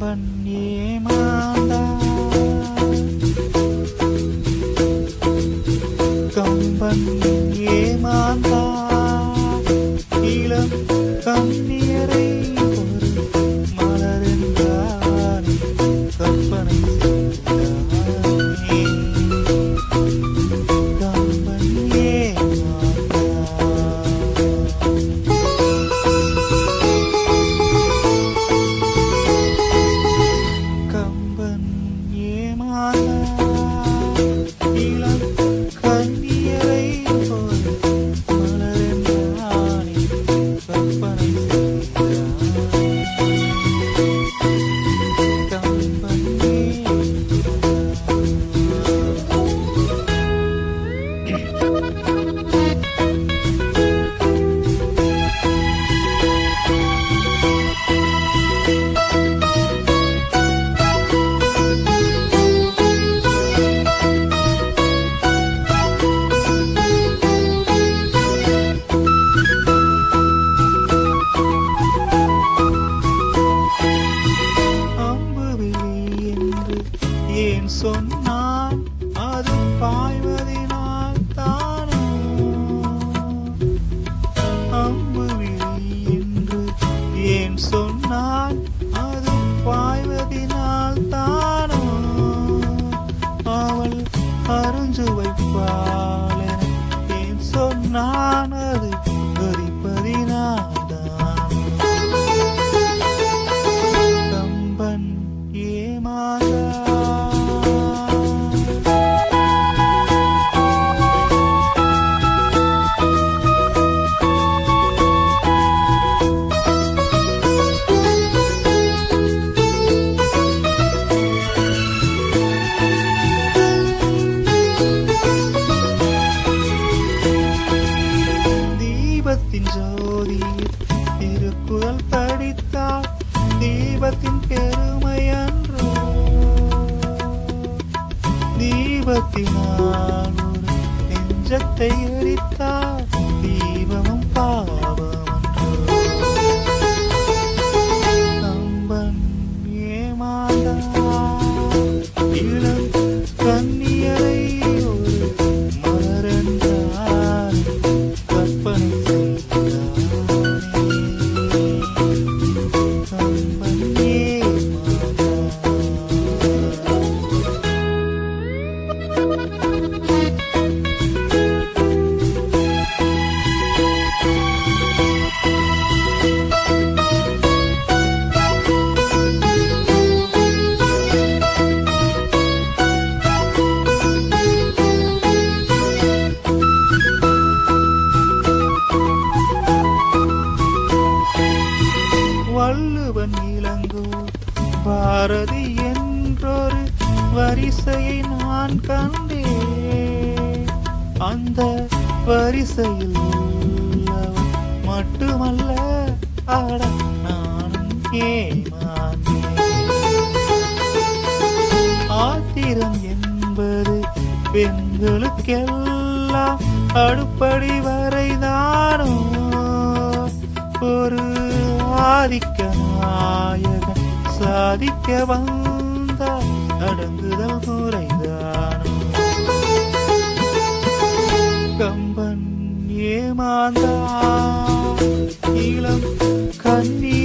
கம்பன் ஏமாந்தா கம்பன் ஏமாந்தா இளம் கம்பன் இளம் சொன்னால் அது பாய்வதினால் தானோ. அம்புவிழி என்று ஏன் சொன்னான் அது பாய்வதினால் தானோ. அவள் அருஞ்சு வைப்பாள் தீபத்தின் ஜோதி திருக்குறள் படித்தால் தீபத்தின் பெருமை அன்றோ? தீபத்தினால் ஒரு நெஞ்சத்தை எரித்தால் பாரதி என்றொரு வரிசையை நான் கண்டேன். அந்த வரிசையில் உள்ளவன் மட்டுமல்ல அட நானும் ஏமாந்தேன். ஆத்திரம் என்பது பெண்களுக்கெல்லாம் அடுப்படி வரைதானோ? ஒரு ஆதிக்க நாயர் சாதிக்க வந்தால் அடங்குதல் முறைதானோ. கம்பன் ஏமாந்தா இளம் கண்ணீர்